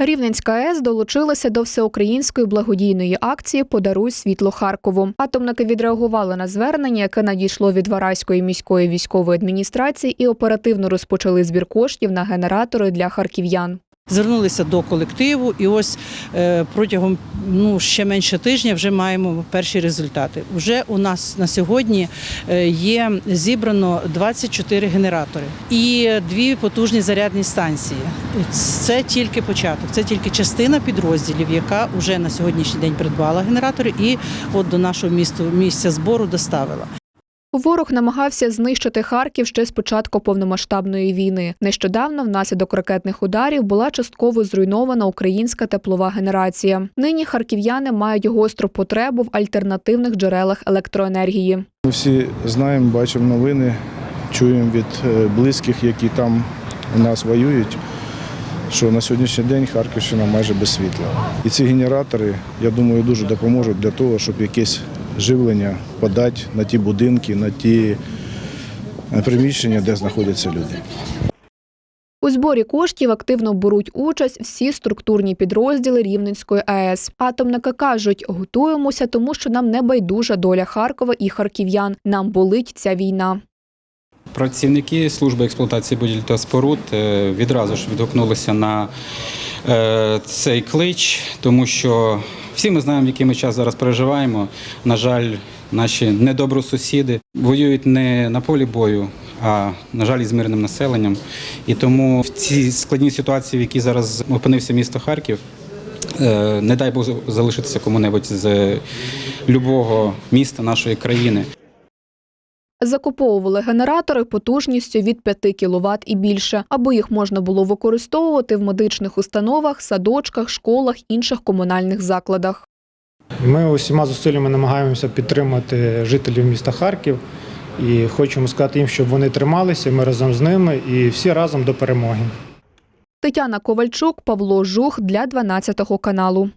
Рівненська АЕС долучилася до всеукраїнської благодійної акції Подаруй світло Харкову. Атомники відреагували на звернення, яке надійшло від Вараської міської військової адміністрації, і оперативно розпочали збір коштів на генератори для харків'ян. Звернулися до колективу, і ось е, протягом ну ще менше тижня вже маємо перші результати. Вже у нас на сьогодні е, є зібрано 24 генератори і дві потужні зарядні станції. Це тільки початок, це тільки частина підрозділів, яка вже на сьогоднішній день придбала генератори і от до нашого місту місця збору доставила. Ворог намагався знищити Харків ще з початку повномасштабної війни. Нещодавно, внаслідок ракетних ударів, була частково зруйнована українська теплова генерація. Нині харків'яни мають гостру потребу в альтернативних джерелах електроенергії. Ми всі знаємо, бачимо новини, чуємо від е, близьких, які там у нас воюють, що на сьогоднішній день Харківщина майже без світла. І ці генератори, я думаю, дуже допоможуть для того, щоб якесь живлення подати на ті будинки, на ті е, приміщення, де знаходяться люди. У зборі коштів активно беруть участь всі структурні підрозділи Рівненської АЕС. Атомники кажуть, готуємося, тому що нам не байдужа доля Харкова і харків'ян. Нам болить ця війна. Працівники служби експлуатації будівель та споруд е, відразу ж відгукнулися на е, цей клич, тому що всі ми знаємо, який ми час зараз переживаємо. На жаль, наші недобросусіди воюють не на полі бою, а на жаль, із мирним населенням. І тому в цій складній ситуації, в якій зараз опинився місто Харків, е, не дай Бог залишитися кому-небудь з любого міста нашої країни. Закуповували генератори потужністю від 5 кВт і більше, аби їх можна було використовувати в медичних установах, садочках, школах, інших комунальних закладах. Ми усіма зусиллями намагаємося підтримати жителів міста Харків і хочемо сказати їм, щоб вони трималися. Ми разом з ними і всі разом до перемоги. Тетяна Ковальчук, Павло Жух для 12 каналу.